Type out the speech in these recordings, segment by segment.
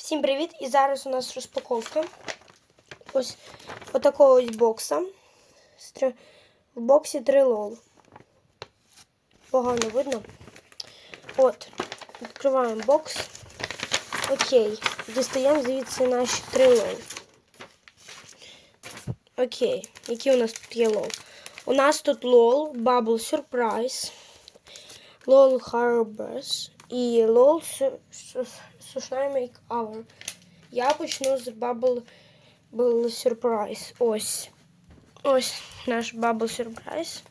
Всім привіт! І зараз у нас розпаковка. Ось отакого ось бокса. В боксі три лол. Погано видно. От, відкриваємо бокс. Окей. Дістаємо звідси наші три лол. Окей. Які у нас тут є лол? У нас тут лол, Bubble Surprise, лол Harbors і лол Sushnai Make Hour. Я почну з Bubble, Bubble Surprise. Ось. Ось наш Bubble Surprise.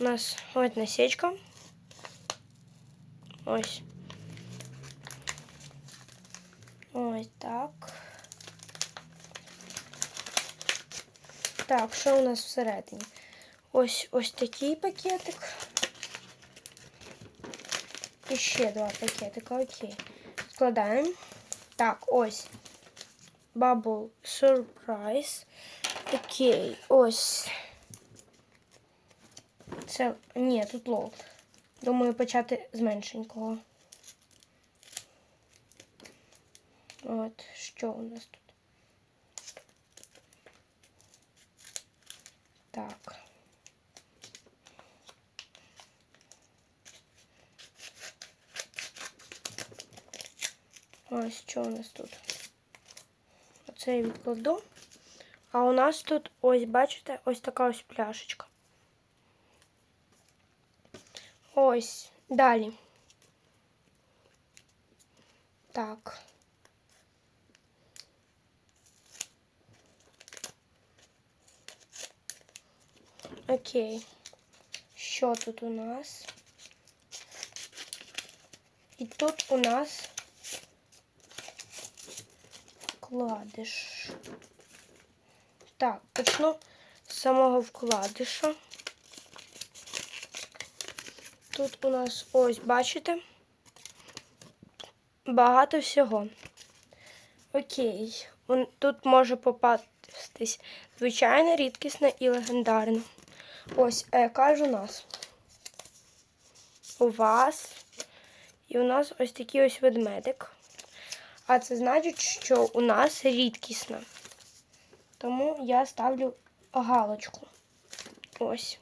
У нас ось насечка. Ось. Ось так. Так, що у нас всередині? Ось ось такий пакетик. І ще два пакетика, окей. Складаємо. Так, ось. Bubble Surprise. Окей, ось. Це. Ні, тут лол. Думаю, почати з меншенького. От, що у нас тут? Так. Ось що у нас тут. Оце я відкладу. А у нас тут, ось, бачите, ось така ось пляшечка. Ось. Далі. Так. Окей. Що тут у нас? І тут у нас вкладиш. Так, почну з самого вкладиша. Тут у нас ось, бачите? Багато всього. Окей. Тут може попастись звичайне, рідкісне і легендарне. Ось, яка ж у нас? У вас. І у нас ось такий ось ведмедик. А це значить, що у нас рідкісна. Тому я ставлю галочку. Ось.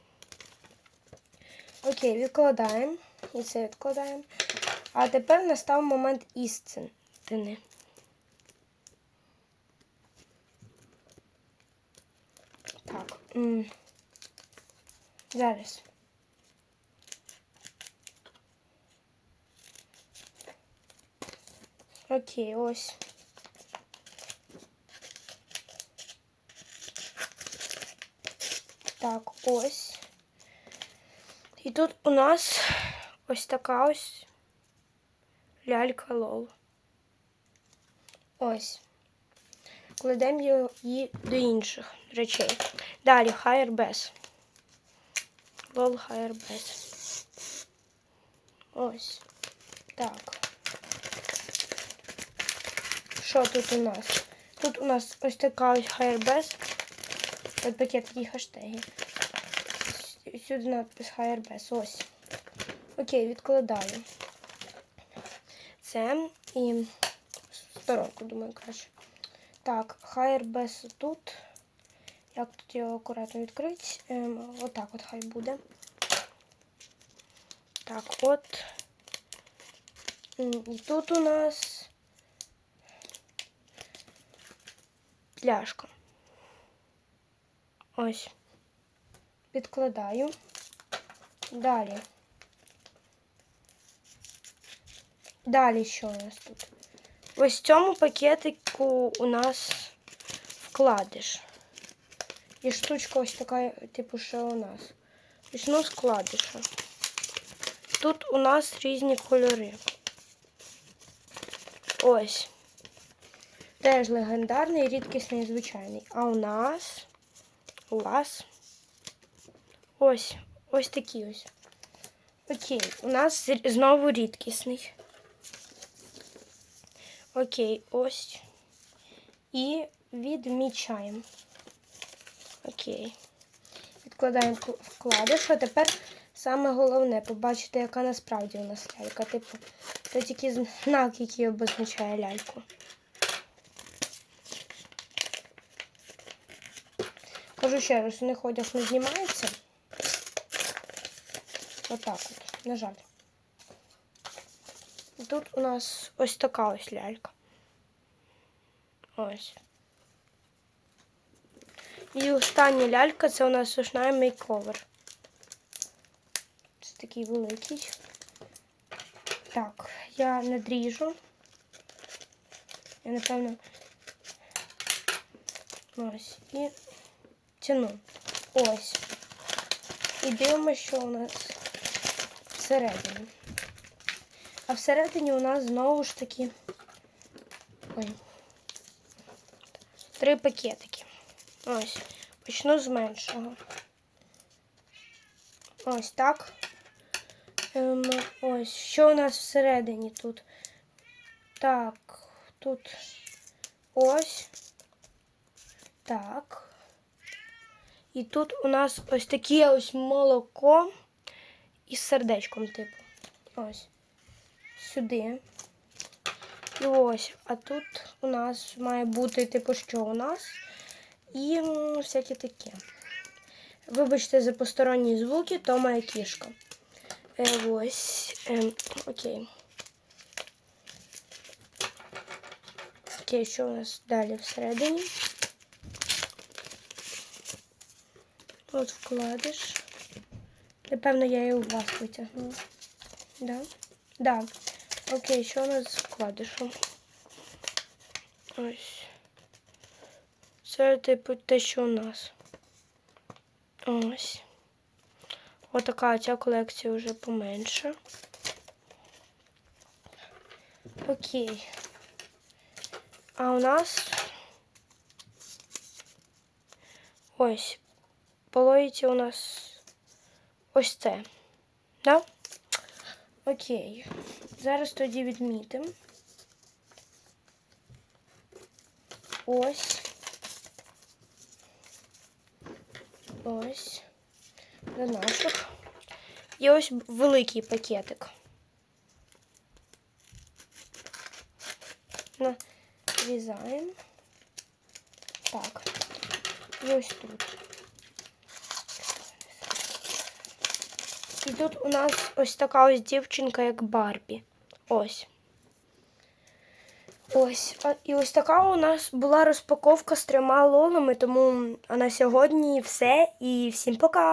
Окей, відкладаємо. І це відкладаємо. А тепер настав момент істини. Так. Зараз. Окей, ось. Так, ось. І тут у нас ось така ось лялька лол. Ось. Кладемо її до інших речей. Далі Hairbase. Лол Hairbase. Ось. Так. Що тут у нас? Тут у нас ось така ось Hairbase. От пакет такі хештеги. Сюди надпис Hairbase. Ось. Окей, відкладаю. Це і сторонку, думаю, краще. Так, Hairbase тут. Як тут його акуратно відкрити? Ем, отак от хай буде. Так, от. І тут у нас пляшка. Ось. Підкладаю. Далі. Далі що у нас тут? Ось в цьому пакетику у нас вкладиш. І штучка ось така, типу, що у нас. Почну з вкладиша. Тут у нас різні кольори. Ось. Теж легендарний, рідкісний звичайний. А у нас. У вас. Ось. Ось такий ось. Окей. У нас знову рідкісний. Окей, ось. І відмічаємо. Окей. Відкладаємо вкладиш, а тепер саме головне побачити, яка насправді у нас лялька. Типу, це тільки знак, який обозначає ляльку. Кажу ще раз, у них одяг не знімається. Отак от, на жаль. Тут у нас ось така ось лялька. Ось. І остання лялька це у нас сушна мейковер. Це такий великий. Так, я надріжу. Я напевно. Ось. І тяну. Ось. І дивимося, що у нас всередині. А всередині у нас знову ж таки. Ой. Три пакетики. Ось. Почну з меншого. Ось так. Ем, ось. Що у нас всередині тут? Так, тут ось. Так. І тут у нас ось таке ось молоко із сердечком, типу. Ось. Сюди. І ось. А тут у нас має бути, типу, що у нас? І всяке таке. Вибачте за посторонні звуки, то моя кішка. Е, ось. Е, окей. Окей, що у нас далі всередині? От вкладиш. Напевно, я її у вас витягнула. Да? Да. Окей, що у нас з вкладишем? Ось. Це типу те, що у нас. Ось. Отака ця колекція вже поменше. Окей. А у нас ось. По логіці у нас ось це. Да? Окей. Зараз тоді відмітимо. Ось. Ось. До наших. І ось великий пакетик. Нарізаємо. Так. І ось тут. І тут у нас ось така ось дівчинка, як Барбі. Ось. Ось. І ось така у нас була розпаковка з трьома лолами, тому на сьогодні все. І всім пока!